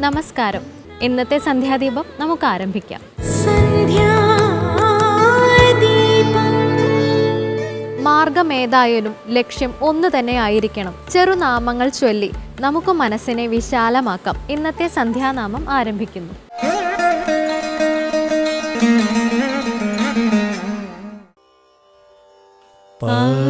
നമസ്കാരം. ഇന്നത്തെ സന്ധ്യാദീപം നമുക്ക് ആരംഭിക്കാം മാർഗമേതായാലും മാർഗം ലക്ഷ്യം ഒന്ന് തന്നെ ആയിരിക്കണം. ചെറുനാമങ്ങൾ ചൊല്ലി നമുക്ക് മനസ്സിനെ വിശാലമാക്കാം. ഇന്നത്തെ സന്ധ്യാനാമം ആരംഭിക്കുന്നു. പതുമനാഭ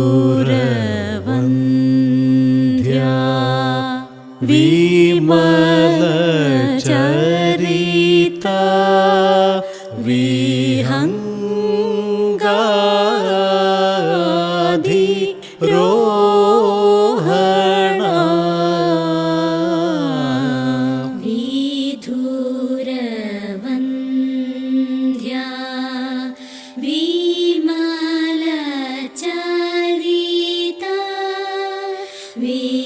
We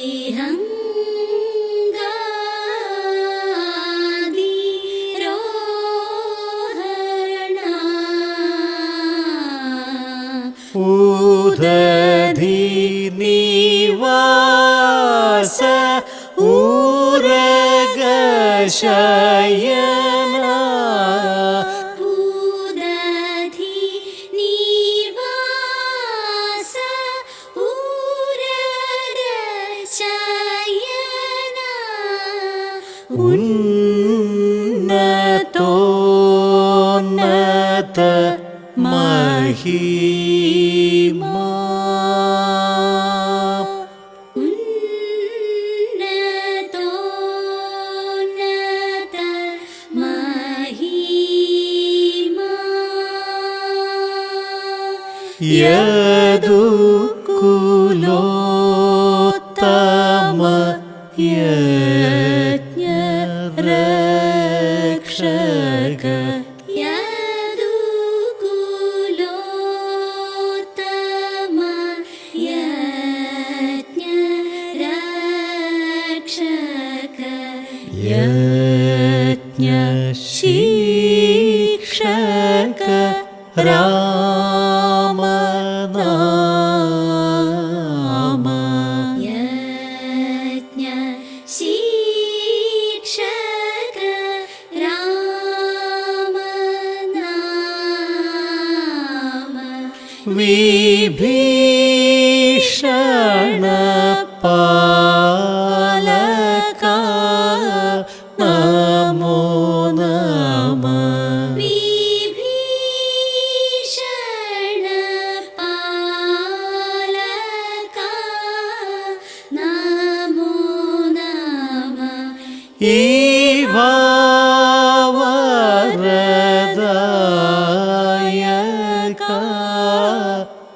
ಯದು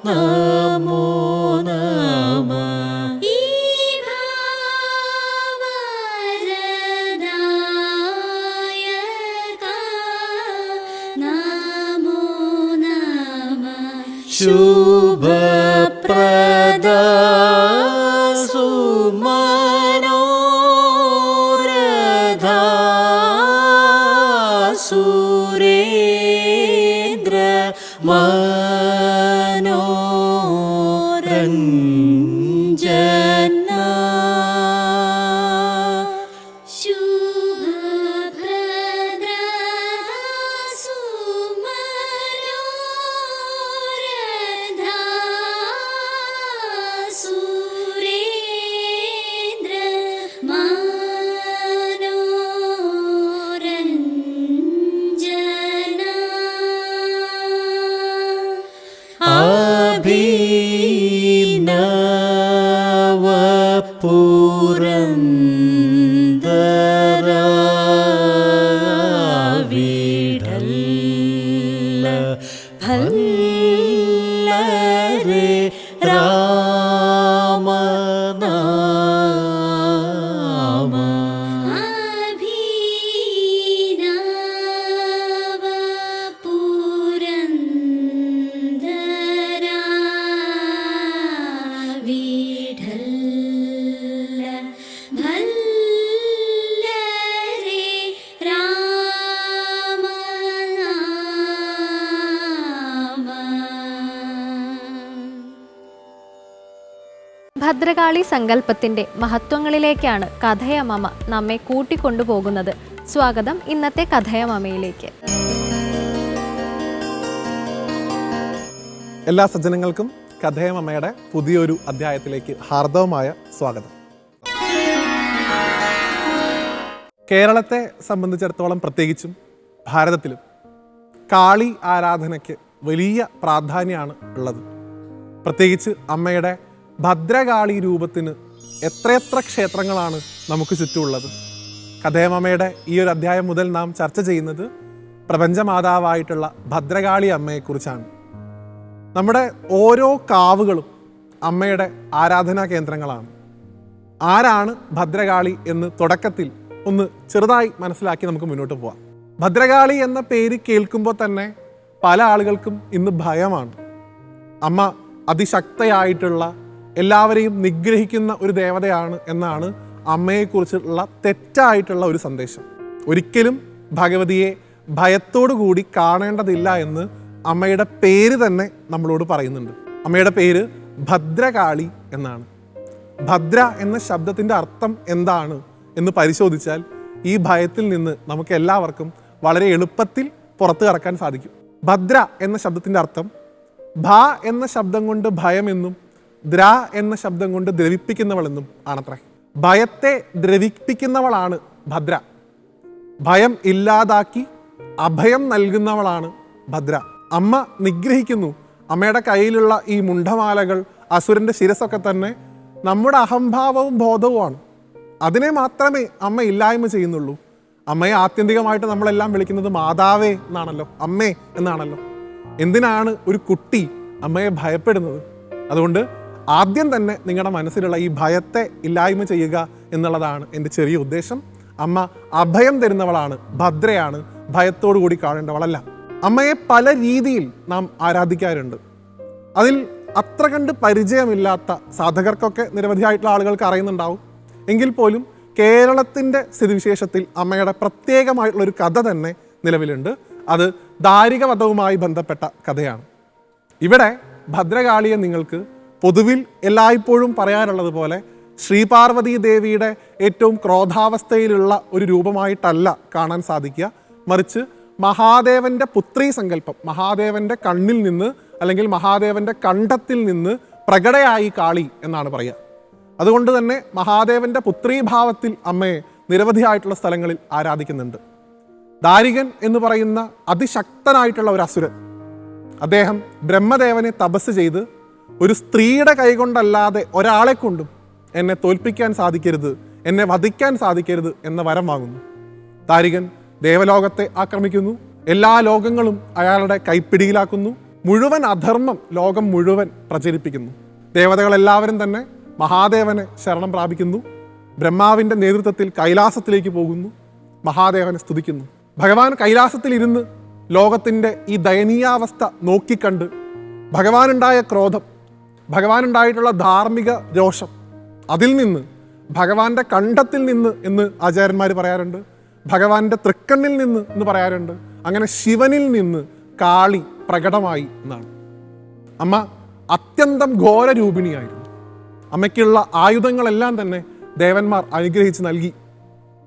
നമോ ഭദ്രകാളി സങ്കല്പത്തിന്റെ മഹത്വങ്ങളിലേക്കാണ് കഥയമമ നമ്മെ കൂട്ടിക്കൊണ്ടുപോകുന്നത്. സ്വാഗതം ഇന്നത്തെ കഥയമമയിലേക്ക് എല്ലാ സജ്ജനങ്ങൾക്കും കഥയമ്മയുടെ പുതിയൊരു അധ്യായത്തിലേക്ക് ഹാർദവമായ സ്വാഗതം. കേരളത്തെ സംബന്ധിച്ചിടത്തോളം പ്രത്യേകിച്ചും ഭാരതത്തിലും കാളി ആരാധനയ്ക്ക് വലിയ പ്രാധാന്യമാണ് ഉള്ളത്. പ്രത്യേകിച്ച് അമ്മയുടെ ഭദ്രകാളി രൂപത്തിന് എത്രയെത്ര ക്ഷേത്രങ്ങളാണ് നമുക്ക് ചുറ്റുമുള്ളത്. കഥേമമ്മയുടെ ഈ ഒരു അധ്യായം മുതൽ നാം ചർച്ച ചെയ്യുന്നത് പ്രപഞ്ചമാതാവായിട്ടുള്ള ഭദ്രകാളി അമ്മയെക്കുറിച്ചാണ്. നമ്മുടെ ഓരോ കാവുകളും അമ്മയുടെ ആരാധനാ കേന്ദ്രങ്ങളാണ്. ആരാണ് ഭദ്രകാളി എന്ന് തുടക്കത്തിൽ ഒന്ന് ചെറുതായി മനസ്സിലാക്കി നമുക്ക് മുന്നോട്ട് പോവാം. ഭദ്രകാളി എന്ന പേര് കേൾക്കുമ്പോൾ തന്നെ പല ആളുകൾക്കും ഇന്ന് ഭയമാണ്. അമ്മ അതിശക്തയായിട്ടുള്ള എല്ലാവരെയും നിഗ്രഹിക്കുന്ന ഒരു ദേവതയാണ് എന്നാണ് അമ്മയെക്കുറിച്ചുള്ള തെറ്റായിട്ടുള്ള ഒരു സന്ദേശം. ഒരിക്കലും ഭഗവതിയെ ഭയത്തോടു കൂടി കാണേണ്ടതില്ല എന്ന് അമ്മയുടെ പേര് തന്നെ നമ്മളോട് പറയുന്നുണ്ട്. അമ്മയുടെ പേര് ഭദ്രകാളി എന്നാണ്. ഭദ്ര എന്ന ശബ്ദത്തിന്റെ അർത്ഥം എന്താണ് എന്ന് പരിശോധിച്ചാൽ ഈ ഭയത്തിൽ നിന്ന് നമുക്ക് എല്ലാവർക്കും വളരെ എളുപ്പത്തിൽ പുറത്തു കടക്കാൻ സാധിക്കും. ഭദ്ര എന്ന ശബ്ദത്തിന്റെ അർത്ഥം ഭ എന്ന ശബ്ദം കൊണ്ട് ഭയമെന്നും ദ്ര എന്ന ശബ്ദം കൊണ്ട് ദ്രവിപ്പിക്കുന്നവളെന്നും ആണത്രേ. ഭയത്തെ ദ്രവിപ്പിക്കുന്നവളാണ് ഭദ്ര. ഭയം ഇല്ലാതാക്കി അഭയം നൽകുന്നവളാണ് ഭദ്ര. അമ്മ നിഗ്രഹിക്കുന്നു. അമ്മയുടെ കയ്യിലുള്ള ഈ മുണ്ടമാലകൾ അസുരന്റെ ശിരസൊക്കെ തന്നെ നമ്മുടെ അഹംഭാവവും ബോധവുമാണ്. അതിനെ മാത്രമേ അമ്മ ഇല്ലായ്മ ചെയ്യുന്നുള്ളൂ. അമ്മയെ ആത്യന്തികമായിട്ട് നമ്മളെല്ലാം വിളിക്കുന്നത് മാതാവേ എന്നാണല്ലോ അമ്മേ എന്നാണല്ലോ. എന്തിനാണ് ഒരു കുട്ടി അമ്മയെ ഭയപ്പെടുന്നത്? അതുകൊണ്ട് ആദ്യം തന്നെ നിങ്ങളുടെ മനസ്സിലുള്ള ഈ ഭയത്തെ ഇല്ലായ്മ ചെയ്യുക എന്നുള്ളതാണ് എന്റെ ചെറിയ ഉദ്ദേശം. അമ്മ അഭയം തരുന്നവളാണ് ഭദ്രയാണ് ഭയത്തോടു കൂടി കാണേണ്ടവളല്ല. അമ്മയെ പല രീതിയിൽ നാം ആരാധിക്കാറുണ്ട്. അതിൽ അത്ര കണ്ട് പരിചയമില്ലാത്ത സാധകർക്കൊക്കെ നിരവധിയായിട്ടുള്ള ആളുകൾക്ക് അറിയുന്നുണ്ടാവും. എങ്കിൽ പോലും കേരളത്തിന്റെ സ്ഥിതിവിശേഷത്തിൽ അമ്മയുടെ പ്രത്യേകമായിട്ടുള്ള ഒരു കഥ തന്നെ നിലവിലുണ്ട്. അത് ദാരികവധവുമായി ബന്ധപ്പെട്ട കഥയാണ്. ഇവിടെ ഭദ്രകാളിയെ നിങ്ങൾക്ക് പൊതുവിൽ എല്ലായ്പ്പോഴും പറയാറുള്ളത് പോലെ ശ്രീപാർവതി ദേവിയുടെ ഏറ്റവും ക്രോധാവസ്ഥയിലുള്ള ഒരു രൂപമായിട്ടല്ല കാണാൻ സാധിക്കുക. മറിച്ച് മഹാദേവന്റെ പുത്രീ സങ്കല്പം മഹാദേവന്റെ കണ്ണിൽ നിന്ന് അല്ലെങ്കിൽ മഹാദേവന്റെ കണ്ഠത്തിൽ നിന്ന് പ്രകടയായി കാളി എന്നാണ് പറയുക. അതുകൊണ്ട് തന്നെ മഹാദേവന്റെ പുത്രീഭാവത്തിൽ അമ്മയെ നിരവധിയായിട്ടുള്ള സ്ഥലങ്ങളിൽ ആരാധിക്കുന്നുണ്ട്. ദാരികൻ എന്ന് പറയുന്ന അതിശക്തനായിട്ടുള്ള ഒരു അസുരൻ. അദ്ദേഹം ബ്രഹ്മദേവനെ തപസ് ചെയ്ത് ഒരു സ്ത്രീയുടെ കൈകൊണ്ടല്ലാതെ ഒരാളെ കൊണ്ടും എന്നെ തോൽപ്പിക്കാൻ സാധിക്കരുത് എന്നെ വധിക്കാൻ സാധിക്കരുത് എന്ന വരം വാങ്ങുന്നു. താരികൻ ദേവലോകത്തെ ആക്രമിക്കുന്നു എല്ലാ ലോകങ്ങളും അയാളുടെ കൈപ്പിടിയിലാക്കുന്നു മുഴുവൻ അധർമ്മം ലോകം മുഴുവൻ പ്രചരിപ്പിക്കുന്നു. ദേവതകളെല്ലാവരും തന്നെ മഹാദേവനെ ശരണം പ്രാപിക്കുന്നു ബ്രഹ്മാവിന്റെ നേതൃത്വത്തിൽ കൈലാസത്തിലേക്ക് പോകുന്നു മഹാദേവനെ സ്തുതിക്കുന്നു. ഭഗവാൻ കൈലാസത്തിലിരുന്ന് ലോകത്തിന്റെ ഈ ദയനീയാവസ്ഥ നോക്കിക്കണ്ട് ഭഗവാനുണ്ടായ ക്രോധം ഭഗവാനുണ്ടായിട്ടുള്ള ധാർമ്മിക രോഷം. അതിൽ നിന്ന് ഭഗവാന്റെ കണ്ഠത്തിൽ നിന്ന് എന്ന് ആചാര്യന്മാർ പറയാറുണ്ട്. ഭഗവാന്റെ തൃക്കണ്ണിൽ നിന്ന് എന്ന് പറയാറുണ്ട്. അങ്ങനെ ശിവനിൽ നിന്ന് കാളി പ്രകടമായി എന്നാണ്. അമ്മ അത്യന്തം ഘോരരൂപിണിയായിരുന്നു. അമ്മയ്ക്കുള്ള ആയുധങ്ങളെല്ലാം തന്നെ ദേവന്മാർ അനുഗ്രഹിച്ച് നൽകി.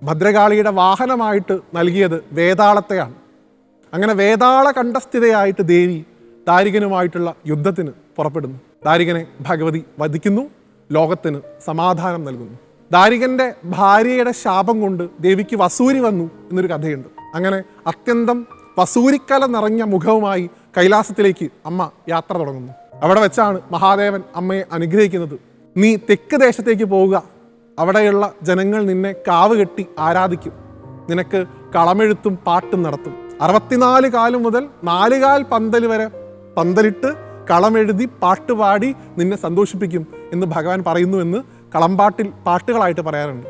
ഭദ്രകാളിയുടെ വാഹനമായിട്ട് നൽകിയത് വേതാളത്തെയാണ്. അങ്ങനെ വേതാള കണ്ഠസ്ഥിതയായിട്ട് ദേവി താരികനുമായിട്ടുള്ള യുദ്ധത്തിന് പുറപ്പെടുന്നു. ദാരികനെ ഭഗവതി വധിക്കുന്നു ലോകത്തിന് സമാധാനം നൽകുന്നു. ദാരികന്റെ ഭാര്യയുടെ ശാപം കൊണ്ട് ദേവിക്ക് വസൂരി വന്നു എന്നൊരു കഥയുണ്ട്. അങ്ങനെ അത്യന്തം വസൂരിക്കല നിറഞ്ഞ മുഖവുമായി കൈലാസത്തിലേക്ക് അമ്മ യാത്ര തുടങ്ങുന്നു. അവിടെ വെച്ചാണ് മഹാദേവൻ അമ്മയെ അനുഗ്രഹിക്കുന്നത്. നീ തെക്ക് ദേശത്തേക്ക് പോവുക. അവിടെയുള്ള ജനങ്ങൾ നിന്നെ കാവ് കെട്ടി ആരാധിക്കും. നിനക്ക് കളമെഴുത്തും പാട്ടും നടത്തും. അറുപത്തിനാല് കാലം മുതൽ നാലുകാൽ പന്തൽ വരെ പന്തലിട്ട് കളമെഴുതി പാട്ടുപാടി നിന്നെ സന്തോഷിപ്പിക്കും എന്ന് ഭഗവാൻ പറയുന്നു എന്ന് കളമ്പാട്ടിൽ പാട്ടുകളായിട്ട് പറയാറുണ്ട്.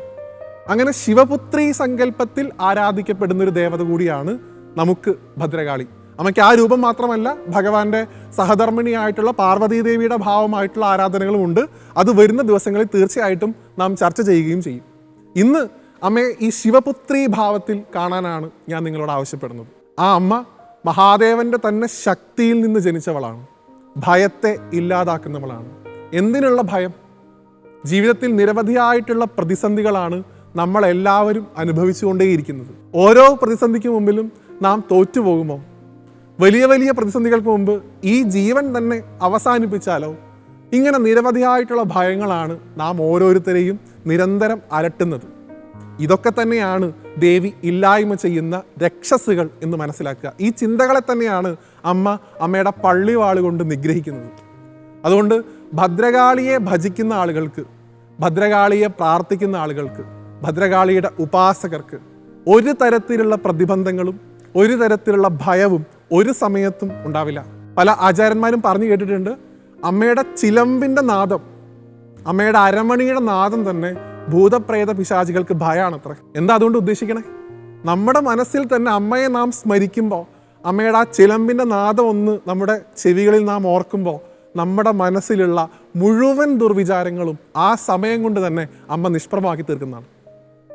അങ്ങനെ ശിവപുത്രി സങ്കല്പത്തിൽ ആരാധിക്കപ്പെടുന്ന ഒരു ദേവത കൂടിയാണ് നമുക്ക് ഭദ്രകാളി. അമ്മയ്ക്ക് ആ രൂപം മാത്രമല്ല ഭഗവാന്റെ സഹധർമ്മിണിയായിട്ടുള്ള പാർവതീദേവിയുടെ ഭാവമായിട്ടുള്ള ആരാധനകളും ഉണ്ട്. അത് വരുന്ന ദിവസങ്ങളിൽ തീർച്ചയായിട്ടും നാം ചർച്ച ചെയ്യുകയും ചെയ്യും. ഇന്ന് അമ്മയെ ഈ ശിവപുത്രി ഭാവത്തിൽ കാണാനാണ് ഞാൻ നിങ്ങളോട് ആവശ്യപ്പെടുന്നത്. ആ അമ്മ മഹാദേവന്റെ തന്നെ ശക്തിയിൽ നിന്ന് ജനിച്ചവളാണ്. ഭയത്തെ ഇല്ലാതാക്കുന്നവളാണ്. എന്തിനുള്ള ഭയം? ജീവിതത്തിൽ നിരവധിയായിട്ടുള്ള പ്രതിസന്ധികളാണ് നമ്മളെല്ലാവരും അനുഭവിച്ചുകൊണ്ടേയിരിക്കുന്നത്. ഓരോ പ്രതിസന്ധിക്ക് മുമ്പിലും നാം തോറ്റുപോകുമോ? വലിയ വലിയ പ്രതിസന്ധികൾക്ക് മുമ്പ് ഈ ജീവൻ തന്നെ അവസാനിപ്പിച്ചാലോ? ഇങ്ങനെ നിരവധിയായിട്ടുള്ള ഭയങ്ങളാണ് നാം ഓരോരുത്തരെയും നിരന്തരം അലട്ടുന്നത്. ഇതൊക്കെ തന്നെയാണ് ദേവി ഇല്ലായ്മ ചെയ്യുന്ന രക്ഷസുകൾ എന്ന് മനസ്സിലാക്കുക. ഈ ചിന്തകളെ തന്നെയാണ് അമ്മ അമ്മയുടെ പള്ളിവാൾ കൊണ്ട് നിഗ്രഹിക്കുന്നത്. അതുകൊണ്ട് ഭദ്രകാളിയെ ഭജിക്കുന്ന ആളുകൾക്ക് ഭദ്രകാളിയെ പ്രാർത്ഥിക്കുന്ന ആളുകൾക്ക് ഭദ്രകാളിയുടെ ഉപാസകർക്ക് ഒരു തരത്തിലുള്ള പ്രതിബന്ധങ്ങളും ഒരു തരത്തിലുള്ള ഭയവും ഒരു സമയത്തും ഉണ്ടാവില്ല. പല ആചാര്യന്മാരും പറഞ്ഞു കേട്ടിട്ടുണ്ട് അമ്മയുടെ ചിലമ്പിന്റെ നാദം അമ്മയുടെ അരമണിയുടെ നാദം തന്നെ ഭൂതപ്രേത പിശാചികൾക്ക് ഭയമാണത്ര എന്താ അതുകൊണ്ട് ഉദ്ദേശിക്കണേ? നമ്മുടെ മനസ്സിൽ തന്നെ അമ്മയെ നാം സ്മരിക്കുമ്പോൾ അമ്മയുടെ ആ ചിലമ്പിന്റെ നാദം ഒന്ന് നമ്മുടെ ചെവികളിൽ നാം ഓർക്കുമ്പോൾ നമ്മുടെ മനസ്സിലുള്ള മുഴുവൻ ദുർവിചാരങ്ങളും ആ സമയം കൊണ്ട് തന്നെ അമ്മ നിഷ്പ്രഭമാക്കി തീർക്കുന്നതാണ്.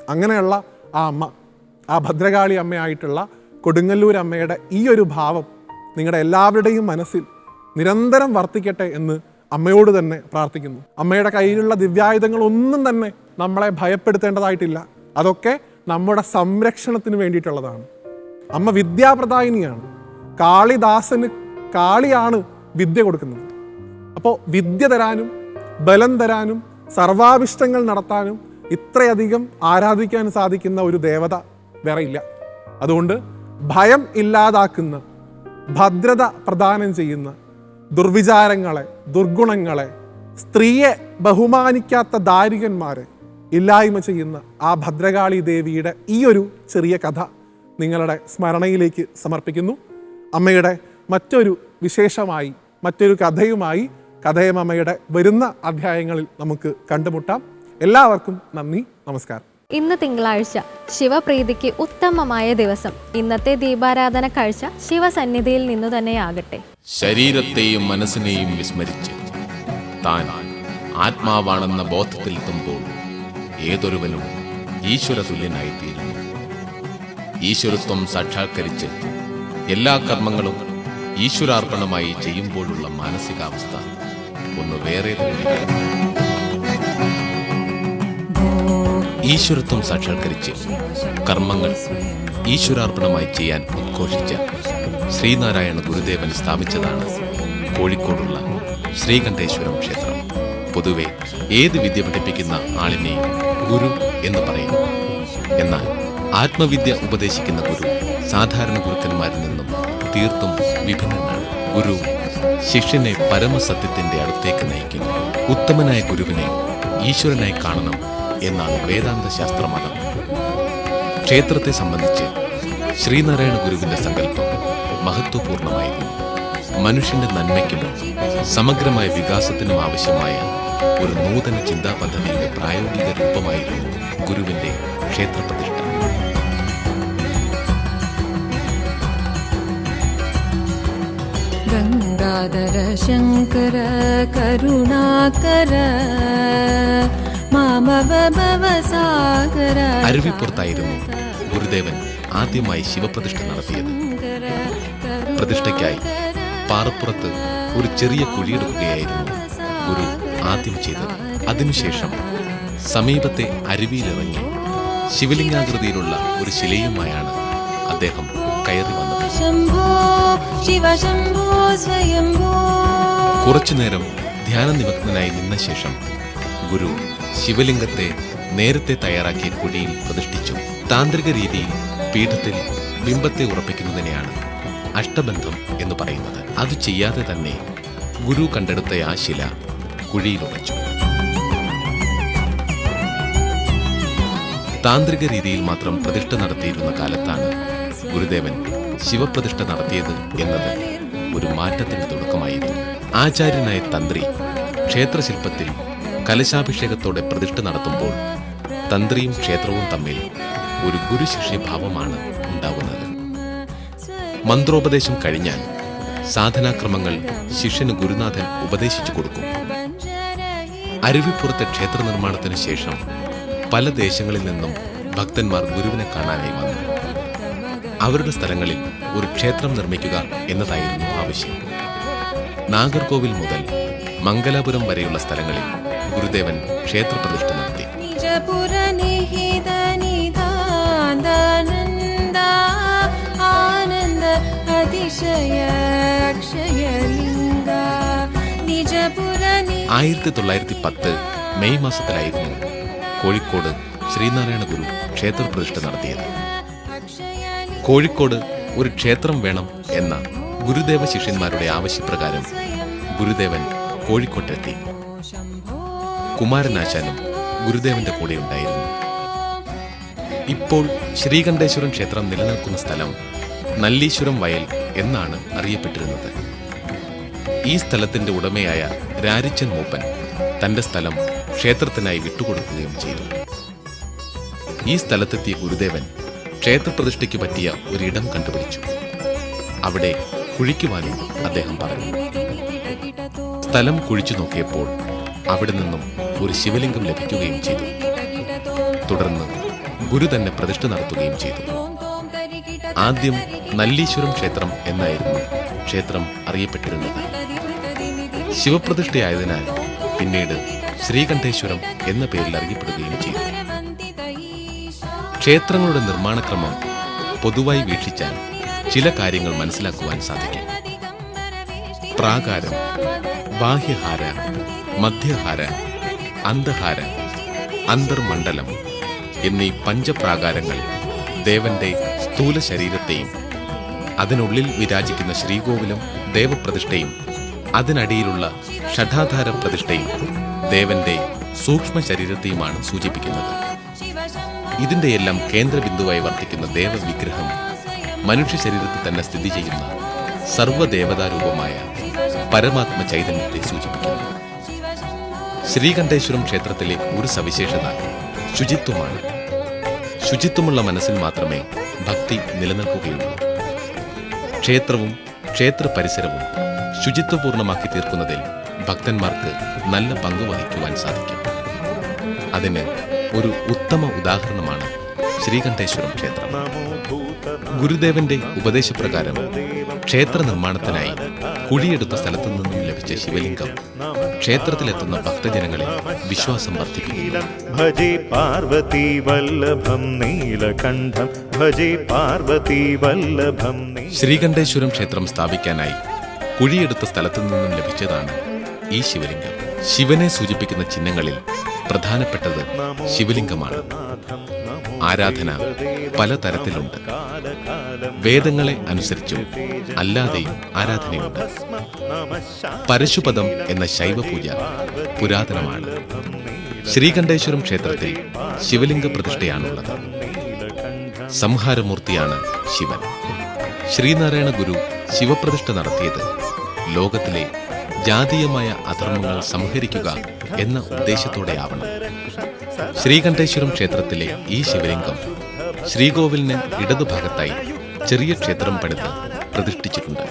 അങ്ങനെയുള്ള ആ അമ്മ ആ ഭദ്രകാളി അമ്മയായിട്ടുള്ള കൊടുങ്ങല്ലൂർ അമ്മയുടെ ഈ ഒരു ഭാവം നിങ്ങളുടെ എല്ലാവരുടെയും മനസ്സിൽ നിരന്തരം വർത്തിക്കട്ടെ എന്ന് അമ്മയോട് തന്നെ പ്രാർത്ഥിക്കുന്നു. അമ്മയുടെ കയ്യിലുള്ള ദിവ്യായുധങ്ങൾ ഒന്നും തന്നെ നമ്മളെ ഭയപ്പെടുത്തേണ്ടതായിട്ടില്ല. അതൊക്കെ നമ്മുടെ സംരക്ഷണത്തിന് വേണ്ടിയിട്ടുള്ളതാണ്. അമ്മ വിദ്യാപ്രദായിനിയാണ്. കാളിദാസന് കാളിയാണ് വിദ്യ കൊടുക്കുന്നത്. അപ്പോൾ വിദ്യ തരാനും ബലം തരാനും സർവാഭിഷ്ടങ്ങൾ നടത്താനും ഇത്രയധികം ആരാധിക്കാൻ സാധിക്കുന്ന ഒരു ദേവത വേറെ ഇല്ല. അതുകൊണ്ട് ഭയം ഇല്ലാതാക്കുന്ന ഭദ്രത പ്രദാനം ചെയ്യുന്ന ദുർവിചാരങ്ങളെ ദുർഗുണങ്ങളെ സ്ത്രീയെ ബഹുമാനിക്കാത്ത ദാരികന്മാരെ ഇല്ലായ്മ ചെയ്യുന്ന ആ ഭദ്രകാളി ദേവിയുടെ ഈ ഒരു ചെറിയ കഥ നിങ്ങളുടെ സ്മരണയിലേക്ക് സമർപ്പിക്കുന്നു. അമ്മയുടെ മറ്റൊരു വിശേഷമായി മറ്റൊരു കഥയുമായി കഥയമമ്മയുടെ വരുന്ന അധ്യായങ്ങളിൽ നമുക്ക് കണ്ടുമുട്ടാം. എല്ലാവർക്കും നന്ദി നമസ്കാരം. ഇന്ന് തിങ്കളാഴ്ച ശിവപ്രീതിക്ക് ഉത്തമമായ ദിവസം. ഇന്നത്തെ ദീപാരാധന കാഴ്ച ശിവസന്നിധിയിൽ നിന്നു തന്നെയാകട്ടെ. ശരീരത്തെയും മനസ്സിനെയും വിസ്മരിച്ച് താൻ ആത്മാവാണെന്ന ബോധത്തിലെത്തുമ്പോൾ ഏതൊരുവനും ഈശ്വര തുല്യനായിത്തീരുന്നു ഈശ്വരത്വം സാക്ഷാത്കരിച്ച് എല്ലാ കർമ്മങ്ങളും ഈശ്വരാർപ്പണമായി ചെയ്യുമ്പോഴുള്ള മാനസികാവസ്ഥ ഒന്ന് വേറെ ഈശ്വരത്വം സാക്ഷാത്കരിച്ച് കർമ്മങ്ങൾ ഈശ്വരാർപ്പണമായി ചെയ്യാൻ ഉദ്ഘോഷിച്ച ശ്രീനാരായണ ഗുരുദേവൻ സ്ഥാപിച്ചതാണ് കോഴിക്കോടുള്ള ശ്രീകണ്ഠേശ്വരം ക്ഷേത്രം. പൊതുവെ ഏത് വിദ്യ പഠിപ്പിക്കുന്ന ആളിനെയും ഗുരു എന്ന് പറയുന്നു. എന്നാൽ ആത്മവിദ്യ ഉപദേശിക്കുന്ന ഗുരു സാധാരണ ഗുരുക്കന്മാരിൽ നിന്നും തീർത്തും വിഭിന്നനാണ്. ഗുരു ശിഷ്യനെ പരമസത്യത്തിന്റെ അടുത്തേക്ക് നയിക്കുന്നു. ഉത്തമനായ ഗുരുവിനെ ഈശ്വരനായി കാണണം എന്നാണ് വേദാന്ത ശാസ്ത്രമതം. ക്ഷേത്രത്തെ സംബന്ധിച്ച് ശ്രീനാരായണ ഗുരുവിന്റെ സങ്കല്പം മഹത്വപൂർണമായിരുന്നു. മനുഷ്യന്റെ നന്മയ്ക്കും സമഗ്രമായ വികാസത്തിനും ആവശ്യമായ ഒരു നൂതന ചിന്താ പദ്ധതിയുടെ പ്രായോഗിക രൂപമായിരുന്നു ഗുരുവിന്റെ ക്ഷേത്രപ്രതിഷ്ഠ. गङ्गाधर शङ्कर करुणाकर मामव भवसागर അരുവിപ്പുറത്തായിരുന്നു ഗുരുദേവൻ ആദ്യമായി ശിവപ്രതിഷ്ഠ നടത്തിയത് പ്രതിഷ്ഠയ്ക്കായി പാറപ്പുറത്ത് ഒരു ചെറിയ കുഴിയെടുക്കുകയായിരുന്നു ഗുരു ആദ്യം ചെയ്തത് അതിനുശേഷം സമീപത്തെ അരുവിയിലിറങ്ങി ശിവലിംഗാകൃതിയിലുള്ള ഒരു ശിലയുമായാണ് അദ്ദേഹം കയറി വന്നത് കുറച്ചുനേരം ധ്യാന നിമഗ്നനായി നിന്ന ശേഷം ഗുരു ശിവലിംഗത്തെ നേരത്തെ തയ്യാറാക്കിയ കുടിയിൽ പ്രതിഷ്ഠിച്ചു. താന്ത്രിക രീതിയിൽ പീഠത്തിൽ ബിംബത്തെ ഉറപ്പിക്കുന്നതിനെയാണ് അഷ്ടബന്ധം എന്ന് പറയുന്നത്. അത് ചെയ്യാതെ തന്നെ ഗുരു കണ്ടെടുത്ത ആ ശില കുഴിയിലുറച്ചു താന്ത്രിക രീതിയിൽ മാത്രം പ്രതിഷ്ഠ നടത്തിയിരുന്ന കാലത്താണ് ഗുരുദേവൻ ശിവപ്രതിഷ്ഠ നടത്തിയത് എന്നത് ഒരു മാറ്റത്തിന് തുടക്കമായിരുന്നു. ആചാര്യനായ തന്ത്രി ക്ഷേത്രശില്പത്തിൽ കലശാഭിഷേകത്തോടെ പ്രതിഷ്ഠ നടത്തുമ്പോൾ തന്ത്രിയും ക്ഷേത്രവും തമ്മിൽ ഒരു ഗുരുശിഷ്യഭാവമാണ് ഉണ്ടാവുന്നത്. മന്ത്രോപദേശം കഴിഞ്ഞാൽ സാധനാക്രമങ്ങൾ ശിഷ്യന് ഗുരുനാഥൻ ഉപദേശിച്ചു കൊടുക്കും. അരുവിപ്പുറത്തെ ക്ഷേത്ര നിർമ്മാണത്തിന് ശേഷം പല ദേശങ്ങളിൽ നിന്നും ഭക്തന്മാർ ഗുരുവിനെ കാണാനായി വന്നു. അവരുടെ സ്ഥലങ്ങളിൽ ഒരു ക്ഷേത്രം നിർമ്മിക്കുക എന്നതായിരുന്നു ആവശ്യം. നാഗർകോവിൽ മുതൽ മംഗലാപുരം വരെയുള്ള സ്ഥലങ്ങളിൽ ഗുരുദേവൻ ക്ഷേത്രപ്രതിഷ്ഠ നടത്തി. ആയിരത്തി തൊള്ളായിരത്തി പത്ത് മെയ് മാസത്തിലായിരുന്നു കോഴിക്കോട് ശ്രീനാരായണ ഗുരു ക്ഷേത്രപ്രതിഷ്ഠ നടത്തിയത്. കോഴിക്കോട് ഒരു ക്ഷേത്രം വേണം എന്ന ഗുരുദേവ ശിഷ്യന്മാരുടെ ആവശ്യപ്രകാരം ഗുരുദേവൻ കോഴിക്കോട്ടെത്തി. കുമാരനാശാനും ഗുരുദേവന്റെ കൂടെ ഉണ്ടായിരുന്നു. ഇപ്പോൾ ശ്രീകണ്ഠേശ്വരം ക്ഷേത്രം നിലനിൽക്കുന്ന സ്ഥലം നല്ലീശ്വരം വയൽ എന്നാണ് അറിയപ്പെട്ടിരുന്നത്. ഈ സ്ഥലത്തിന്റെ ഉടമയായ രാരിച്ചൻ മൂപ്പൻ തന്റെ സ്ഥലം ക്ഷേത്രത്തിനായി വിട്ടുകൊടുക്കുകയും ചെയ്തു. ഈ സ്ഥലത്തെത്തിയ ഗുരുദേവൻ ക്ഷേത്രപ്രതിഷ്ഠയ്ക്ക് പറ്റിയ ഒരിടം കണ്ടുപിടിച്ചു. അവിടെ കുഴിക്കുവാനും അദ്ദേഹം പറഞ്ഞു. സ്ഥലം കുഴിച്ചു നോക്കിയപ്പോൾ അവിടെ നിന്നും ഒരു ശിവലിംഗം ലഭിക്കുകയും ചെയ്തു. തുടർന്ന് ഗുരു തന്നെ പ്രതിഷ്ഠ നടത്തുകയും ചെയ്തു. ആദ്യം നല്ലീശ്വരം ക്ഷേത്രം എന്നായിരുന്നു ക്ഷേത്രം അറിയപ്പെട്ടിരുന്നത്. ശിവപ്രതിഷ്ഠയായതിനാൽ പിന്നീട് ശ്രീകണ്ഠേശ്വരം എന്ന പേരിൽ അറിയപ്പെടുകയും ക്ഷേത്രങ്ങളുടെ നിർമ്മാണക്രമം പൊതുവായി വീക്ഷിച്ചാൽ ചില കാര്യങ്ങൾ മനസ്സിലാക്കുവാൻ സാധിക്കും. പ്രാകാരം ബാഹ്യഹാര മധ്യഹാര അന്തഹാര അന്തർമണ്ഡലം എന്നീ പഞ്ചപ്രാകാരങ്ങൾ ദേവന്റെ സ്ഥൂല ശരീരത്തെയും അതിനുള്ളിൽ വിരാജിക്കുന്ന ശ്രീകോവിലും ദേവപ്രതിഷ്ഠയും അതിനടിയിലുള്ള ഷഠാധാര പ്രതിഷ്ഠയും ദേവന്റെ സൂക്ഷ്മ ശരീരത്തെയുമാണ് സൂചിപ്പിക്കുന്നത്. ഇതിന്റെയെല്ലാം കേന്ദ്രബിന്ദുവായി വർത്തിക്കുന്ന ദേവവിഗ്രഹം മനുഷ്യ ശരീരത്തിൽ തന്നെ സ്ഥിതി ചെയ്യുന്ന സർവദേവതാരൂപമായ പരമാത്മ ചൈതന്യത്തെ സൂചിപ്പിക്കുന്നു. ശ്രീകണ്ഠേശ്വരം ക്ഷേത്രത്തിലെ ഒരു സവിശേഷത ശുചിത്വമാണ്. ശുചിത്വമുള്ള മനസ്സിൽ മാത്രമേ ഭക്തി നിലനിൽക്കുകയുള്ളൂ. ക്ഷേത്രവും ക്ഷേത്ര പരിസരവും ശുചിത്വപൂർണമാക്കി തീർക്കുന്നതിൽ ഭക്തന്മാർക്ക് നല്ല പങ്ക് വഹിക്കുവാൻ സാധിക്കും. അതിന് ഒരു ഉത്തമ ഉദാഹരണമാണ് ശ്രീകണ്ഠേശ്വരം ക്ഷേത്രം. ഗുരുദേവന്റെ ഉപദേശപ്രകാരം ക്ഷേത്ര നിർമ്മാണത്തിനായി കുഴിയെടുത്ത സ്ഥലത്തു നിന്നും ലഭിച്ച ശിവലിംഗം ക്ഷേത്രത്തിലെത്തുന്ന ഭക്തജനങ്ങളെ വിശ്വാസം വർദ്ധിപ്പിക്കുന്നു. ശ്രീകണ്ഠേശ്വരം ക്ഷേത്രം സ്ഥാപിക്കാനായി കുഴിയെടുത്ത സ്ഥലത്തു നിന്നും ലഭിച്ചതാണ് ഈ ശിവലിംഗം. ശിവനെ സൂചിപ്പിക്കുന്ന ചിഹ്നങ്ങളിൽ പ്രധാനപ്പെട്ടത് ശിവലിംഗമാണ്. ആരാധന പലതരത്തിലുണ്ട്. വേദങ്ങളെ അനുസരിച്ചും അല്ലാതെയും ആരാധനയുണ്ട്. പരശുപദം എന്ന ശൈവപൂജ പുരാതനമാണ്. ശ്രീകണ്ഠേശ്വരം ക്ഷേത്രത്തിൽ ശിവലിംഗ പ്രതിഷ്ഠയാണുള്ളത്. സംഹാരമൂർത്തിയാണ് ശിവൻ. ശ്രീനാരായണ ഗുരു ശിവപ്രതിഷ്ഠ നടത്തിയത് ലോകത്തിലെ ജാതീയമായ അധർമ്മങ്ങൾ സംഹരിക്കുക എന്ന ഉദ്ദേശത്തോടെയാവണം. ശ്രീകണ്ഠേശ്വരം ക്ഷേത്രത്തിലെ ഈ ശിവലിംഗം ശ്രീകോവിലിന് ഇടതുഭാഗത്തായി ചെറിയ ക്ഷേത്രം പണിത് പ്രതിഷ്ഠിച്ചിട്ടുണ്ട്.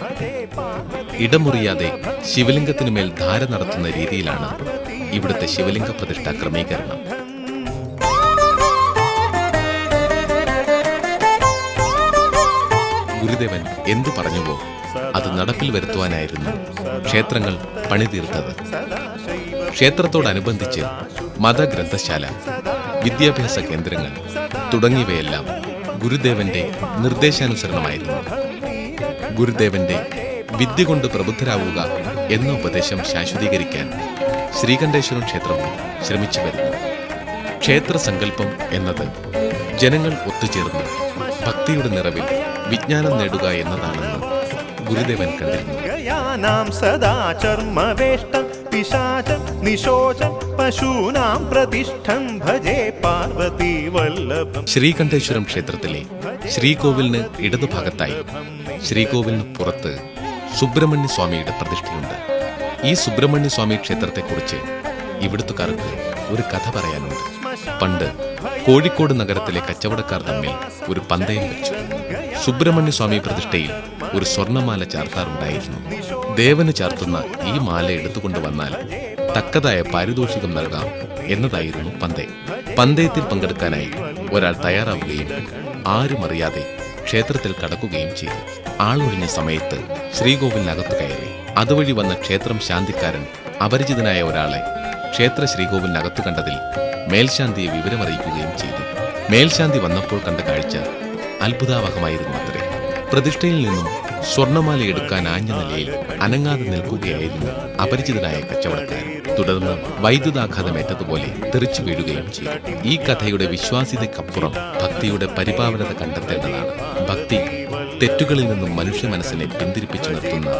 ഇടമുറിയാതെ ശിവലിംഗത്തിനു മേൽ ധാര നടത്തുന്ന രീതിയിലാണ് ഇവിടുത്തെ ശിവലിംഗ പ്രതിഷ്ഠ ക്രമീകരണം. ഗുരുദേവൻ എന്തു പറഞ്ഞുവോ അത് നടപ്പിൽ വരുത്തുവാനായിരുന്നു ക്ഷേത്രങ്ങൾ പണിതീർത്തത്. ക്ഷേത്രത്തോടനുബന്ധിച്ച് മതഗ്രന്ഥശാല വിദ്യാഭ്യാസ കേന്ദ്രങ്ങൾ തുടങ്ങിയവയെല്ലാം ഗുരുദേവന്റെ നിർദ്ദേശാനുസരണമായിരുന്നു. ഗുരുദേവന്റെ വിദ്യ കൊണ്ട് പ്രബുദ്ധരാവുക എന്ന ഉപദേശം ശാശ്വതീകരിക്കാൻ ശ്രീകണ്ഠേശ്വരം ക്ഷേത്രം ശ്രമിച്ചു വരുന്നു. ക്ഷേത്ര സങ്കല്പം എന്നത് ജനങ്ങൾ ഒത്തുചേർന്ന് ഭക്തിയുടെ നിറവിൽ വിജ്ഞാനം നേടുക എന്നതാണെന്ന് ഗുരുദേവൻ കണ്ടിരുന്നു. പിശാചം നിശോചം പശൂനാം പ്രതിഷ്ഠം ഭജേ പാർവതി വല്ലഭം. ശ്രീകണ്ഠേശ്വരം ക്ഷേത്രത്തിലെ ശ്രീകോവിലിന് ഇടതുഭാഗത്തായി ശ്രീകോവിലിന് പുറത്ത് സുബ്രഹ്മണ്യ സ്വാമിയുടെ പ്രതിഷ്ഠയുണ്ട്. ഈ സുബ്രഹ്മണ്യ സ്വാമി ക്ഷേത്രത്തെക്കുറിച്ച് ഇവിടുത്തുകാർക്ക് ഒരു കഥ പറയാനുണ്ട്. പണ്ട് കോഴിക്കോട് നഗരത്തിലെ കച്ചവടക്കാർ തമ്മിൽ ഒരു പന്തയം വെച്ചു. സുബ്രഹ്മണ്യ സ്വാമി പ്രതിഷ്ഠയിൽ ഒരു സ്വർണമാല ചാർത്താറുണ്ടായിരുന്നു. ദേവന് ചാർത്തുന്ന ഈ മാല എടുത്തുകൊണ്ട് വന്നാൽ തക്കതായ പാരിതോഷികം നൽകാം എന്നതായിരുന്നു പന്തയം പന്തയത്തിൽ പങ്കെടുക്കാനായി ഒരാൾ തയ്യാറാവുകയും ആരും അറിയാതെ ക്ഷേത്രത്തിൽ കടക്കുകയും ചെയ്തു. ആളൊഴിഞ്ഞ സമയത്ത് ശ്രീകോവിലിനകത്ത് കയറി. അതുവഴി വന്ന ക്ഷേത്രം ശാന്തിക്കാരൻ അപരിചിതനായ ഒരാളെ ക്ഷേത്ര ശ്രീകോവിലിനകത്ത് കണ്ടതിൽ മേൽശാന്തിയെ വിവരമറിയിക്കുകയും ചെയ്തു. മേൽശാന്തി വന്നപ്പോൾ കണ്ട കാഴ്ച അത്ഭുതാവഹമായിരുന്നു അത്രേ. പ്രതിഷ്ഠയിൽ നിന്നും സ്വർണമാല എടുക്കാൻ ആഞ്ഞ നിലയിൽ അനങ്ങാതെ നിൽക്കുകയായിരുന്നു അപരിചിതനായ കച്ചവടക്കാരൻ. തുടർന്ന് വൈദ്യുതാഘാതമേറ്റതുപോലെ തെറിച്ചു വീഴുകയും ചെയ്തു. ഈ കഥയുടെ വിശ്വാസ്യതയ്ക്കപ്പുറം ഭക്തിയുടെ പരിപാവനത കണ്ടെത്തേണ്ടതാണ്. ഭക്തി തെറ്റുകളിൽ നിന്നും മനുഷ്യ മനസ്സിനെ പിന്തിരിപ്പിച്ചു നിർത്തുന്ന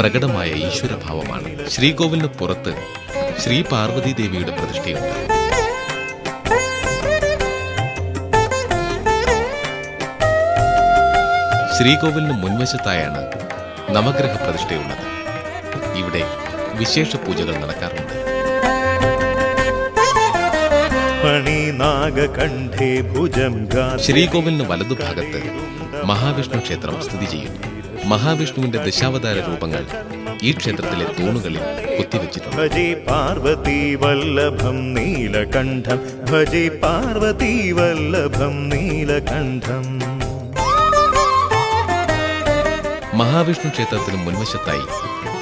പ്രകടമായ ഈശ്വരഭാവമാണ്. ശ്രീകോവിലിന് പുറത്ത് ശ്രീ ദേവിയുടെ പ്രതിഷ്ഠയുണ്ട്. ശ്രീകോവിലിന് മുൻവശത്തായാണ് നവഗ്രഹ പ്രതിഷ്ഠയുള്ളത് ഇവിടെ വിശേഷ പൂജകൾ നടക്കാറുണ്ട്. ശ്രീകോവിലിന് വലതുഭാഗത്ത് മഹാവിഷ്ണു ക്ഷേത്രം സ്ഥിതി ചെയ്യുന്നു മഹാവിഷ്ണുവിന്റെ ദശാവതാര രൂപങ്ങൾ ഈ ക്ഷേത്രത്തിലെ തൂണുകളിൽ കൊത്തിവെച്ചിട്ടുണ്ട്. ഭജി പാർവതി വല്ലഭം നീലകണ്ഠം ഭജി പാർവതി വല്ലഭം നീലകണ്ഠം. മഹാവിഷ്ണു ക്ഷേത്രത്തിന് മുൻവശത്തായി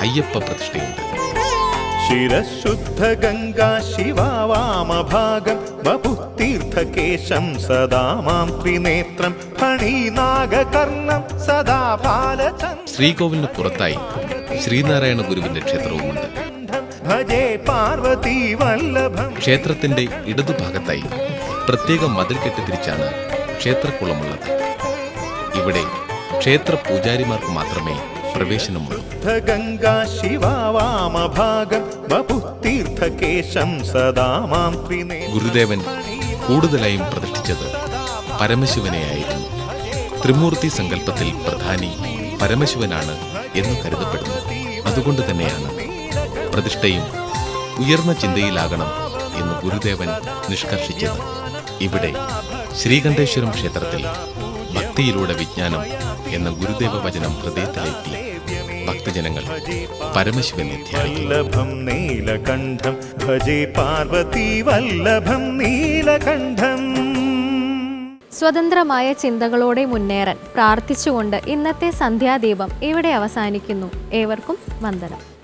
അയ്യപ്പ പ്രതിഷ്ഠയുണ്ട്. ശിരശുദ്ധ ഗംഗാ ശിവാവാമഭാഗം ബഹുതീർത്ഥകേശം സദാ മാം ത്രിനേത്രം ഫണീനാഗകർണം സദാ ബാലചന്ദ്രം ശ്രീകോവിലിന് പുറത്തായി ശ്രീനാരായണ ഗുരുവിന്റെ ക്ഷേത്രവുമുണ്ട്. ഭജേ പാർവതി വല്ലഭം. ക്ഷേത്രത്തിന്റെ ഇടതുഭാഗത്തായി പ്രത്യേക മതിൽ കെട്ടിത്തിരിച്ചാണ് ക്ഷേത്രക്കുളമുള്ളത്. ഇവിടെ ക്ഷേത്ര പൂജാരിമാർക്ക് മാത്രമേ പ്രവേശനമുള്ളൂ. ഗംഗാ ശിവാവാമഭാഗം ഗുരുദേവൻ കൂടുതലായും പ്രതിഷ്ഠിച്ചത് പരമശിവനെയായിരുന്നു ത്രിമൂർത്തി സങ്കല്പത്തിൽ പ്രധാനി പരമശിവനാണ് എന്ന് കരുതപ്പെടുന്നു. അതുകൊണ്ട് തന്നെയാണ് പ്രതിഷ്ഠയും ഉയർന്ന ചിന്തയിലാകണം എന്ന് ഗുരുദേവൻ നിഷ്കർഷിച്ചത്. ഇവിടെ ശ്രീകണ്ഠേശ്വരം ക്ഷേത്രത്തിൽ ഭക്തിയിലൂടെ വിജ്ഞാനം എന്ന ഗുരുദേവ വചനം ഹൃദയത്തിലേറ്റി ഭക്തജനങ്ങൾ പരമശിവനെ നീലകണ്ഠം ഭജേ പാർവതി വല്ലഭം നീലകണ്ഠം. സ്വതന്ത്രമായ ചിന്തകളോടെ മുന്നേറാൻ പ്രാർത്ഥിച്ചുകൊണ്ട് ഇന്നത്തെ സന്ധ്യാദീപം ഇവിടെ അവസാനിക്കുന്നു. ഏവർക്കും വന്ദനം.